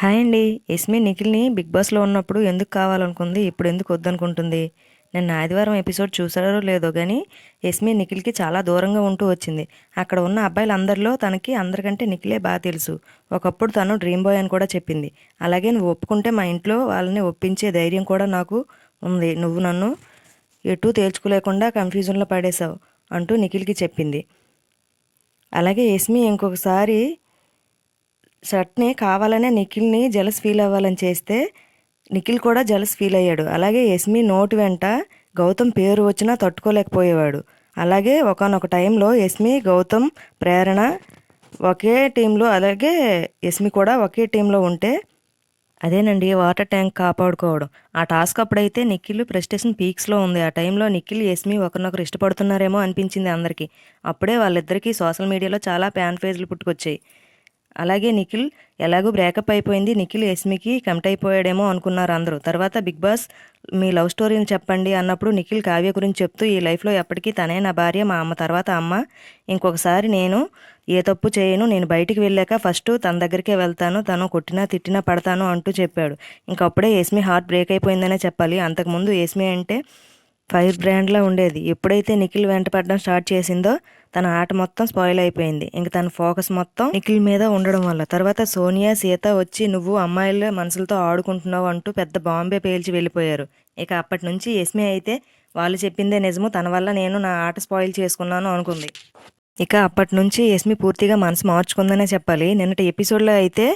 Hi అండి. ఎస్మి నిఖిల్ని big బాస్లో ఉన్నప్పుడు ఎందుకు కావాలనుకుంది ఇప్పుడు ఎందుకు వద్దనుకుంటుంది? నేను ఆదివారం ఎపిసోడ్ చూసారో లేదో కానీ ఎస్మి నిఖిల్కి చాలా దూరంగా ఉంటూ వచ్చింది. అక్కడ ఉన్న అబ్బాయిలందరిలో తనకి అందరికంటే నిఖిలే బాగా తెలుసు. ఒకప్పుడు తను డ్రీమ్ బాయ్ అని కూడా చెప్పింది. అలాగే నువ్వు ఒప్పుకుంటే మా ఇంట్లో వాళ్ళని ఒప్పించే ధైర్యం కూడా నాకు ఉంది. నువ్వు నన్ను ఎటూ తేల్చుకోలేకుండా కన్ఫ్యూజన్లో పడేశావు అంటూ నిఖిల్కి చెప్పింది. అలాగే ఎస్మి ఇంకొకసారి షర్ట్ని కావాలనే నిఖిల్ని జలస్ ఫీల్ అవ్వాలని చేస్తే నిఖిల్ కూడా జలస్ ఫీల్ అయ్యాడు. అలాగే యస్మి నోటి వెంట గౌతమ్ పేరు వచ్చినా తట్టుకోలేకపోయేవాడు. అలాగే ఒకనొక టైంలో యస్మి గౌతమ్ ప్రేరణ ఒకే టీంలో అలాగే యస్మి కూడా ఒకే టీంలో ఉంటే అదేనండి వాటర్ ట్యాంక్ కాపాడుకోవడం. ఆ టాస్క్ అప్పుడైతే నిఖిల్ ప్రెస్టేషన్ పీక్స్లో ఉంది. ఆ టైంలో నిఖిల్ యస్మి ఒకరినొకరు ఇష్టపడుతున్నారేమో అనిపించింది అందరికీ. అప్పుడే వాళ్ళిద్దరికీ సోషల్ మీడియాలో చాలా ప్యాన్ ఫేజ్లు పుట్టుకొచ్చాయి. అలాగే నిఖిల్ ఎలాగో బ్రేకప్ అయిపోయింది. నిఖిల్ ఎస్మికి కమిట్ అయిపోయాడేమో అనుకున్నారు అందరూ. తర్వాత బిగ్ బాస్ మీ లవ్ స్టోరీని చెప్పండి అన్నప్పుడు నిఖిల్ కావ్య గురించి చెప్తూ ఈ లైఫ్లో ఎప్పటికీ తనే నా భార్య మా అమ్మ తర్వాత అమ్మ. ఇంకొకసారి నేను ఏ తప్పు చేయను నేను బయటికి వెళ్ళాక ఫస్ట్ తన దగ్గరికే వెళ్తాను తను కొట్టినా తిట్టినా పడతాను అంటూ చెప్పాడు. ఇంకప్పుడే ఏస్మి హార్ట్ బ్రేక్ అయిపోయిందనే చెప్పాలి. అంతకుముందు ఏస్మి అంటే ఫైర్ బ్రాండ్లా ఉండేది. ఎప్పుడైతే నిఖిల్ వెంట పడడం స్టార్ట్ చేసిందో తన ఆట మొత్తం స్పాయిల్ అయిపోయింది. ఇంక తన ఫోకస్ మొత్తం నిఖిల్ మీద ఉండడం వల్ల. తర్వాత సోనియా సీత వచ్చి నువ్వు అమ్మాయిల మనసులతో ఆడుకుంటున్నావు అంటూ పెద్ద బాంబే పేల్చి వెళ్ళిపోయారు. ఇక అప్పటి నుంచి యస్మి అయితే వాళ్ళు చెప్పిందే నిజము తన వల్ల నేను నా ఆట స్పాయిల్ చేసుకున్నాను అనుకుంది. ఇక అప్పటి నుంచి యస్మి పూర్తిగా మనసు మార్చుకుందనే చెప్పాలి. నిన్నటి ఎపిసోడ్లో అయితే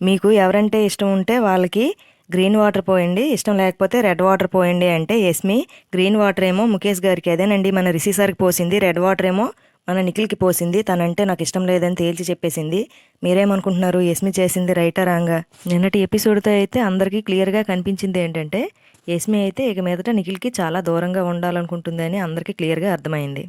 మీకు ఎవరంటే ఇష్టం ఉంటే వాళ్ళకి గ్రీన్ వాటర్ పోయండి ఇష్టం లేకపోతే రెడ్ వాటర్ పోయండి అంటే యస్మి గ్రీన్ వాటర్ ఏమో ముఖేష్ గారికి అదేనండి మన రిషి సార్కి పోసింది రెడ్ వాటర్ ఏమో మన నిఖిల్కి పోసింది. తనంటే నాకు ఇష్టం లేదని తేల్చి చెప్పేసింది. మీరేమనుకుంటున్నారు? యస్మి చేసింది రైటా రాంగా? నిన్నటి ఎపిసోడ్తో అయితే అందరికీ క్లియర్గా కనిపించింది ఏంటంటే యస్మి అయితే ఇక మీదట నిఖిల్కి చాలా దూరంగా ఉండాలనుకుంటుంది అని అందరికీ క్లియర్గా అర్థమైంది.